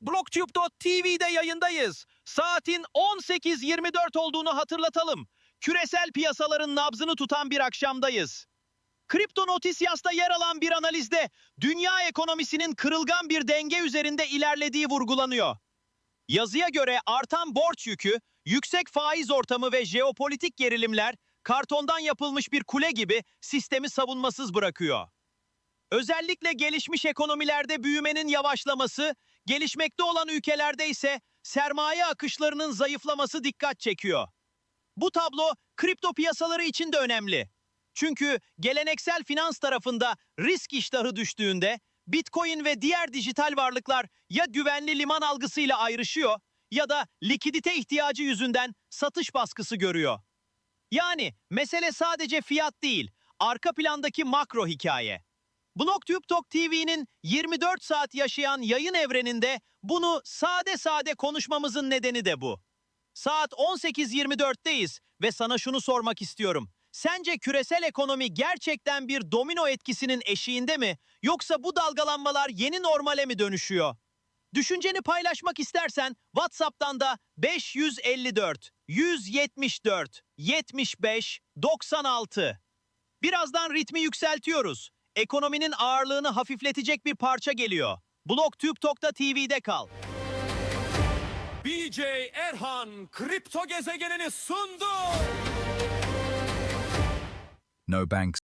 BlogTube.tv'de yayındayız. Saatin 18.24 olduğunu hatırlatalım. Küresel piyasaların nabzını tutan bir akşamdayız. Kripto Noticias'ta yer alan bir analizde dünya ekonomisinin kırılgan bir denge üzerinde ilerlediği vurgulanıyor. Yazıya göre artan borç yükü, yüksek faiz ortamı ve jeopolitik gerilimler kartondan yapılmış bir kule gibi sistemi savunmasız bırakıyor. Özellikle gelişmiş ekonomilerde büyümenin yavaşlaması, gelişmekte olan ülkelerde ise sermaye akışlarının zayıflaması dikkat çekiyor. Bu tablo kripto piyasaları için de önemli. Çünkü geleneksel finans tarafında risk iştahı düştüğünde Bitcoin ve diğer dijital varlıklar ya güvenli liman algısıyla ayrışıyor ya da likidite ihtiyacı yüzünden satış baskısı görüyor. Yani mesele sadece fiyat değil, arka plandaki makro hikaye. BlogTube Talk TV'nin 24 saat yaşayan yayın evreninde bunu sade sade konuşmamızın nedeni de bu. Saat 18.24'teyiz ve sana şunu sormak istiyorum. Sence küresel ekonomi gerçekten bir domino etkisinin eşiğinde mi yoksa bu dalgalanmalar yeni normale mi dönüşüyor? Düşünceni paylaşmak istersen WhatsApp'tan da 554 174 75 96 Birazdan ritmi yükseltiyoruz. Ekonominin ağırlığını hafifletecek bir parça geliyor. BlogTube.tv'de kal. BJ Erhan kripto gezegenini sundu. No banks.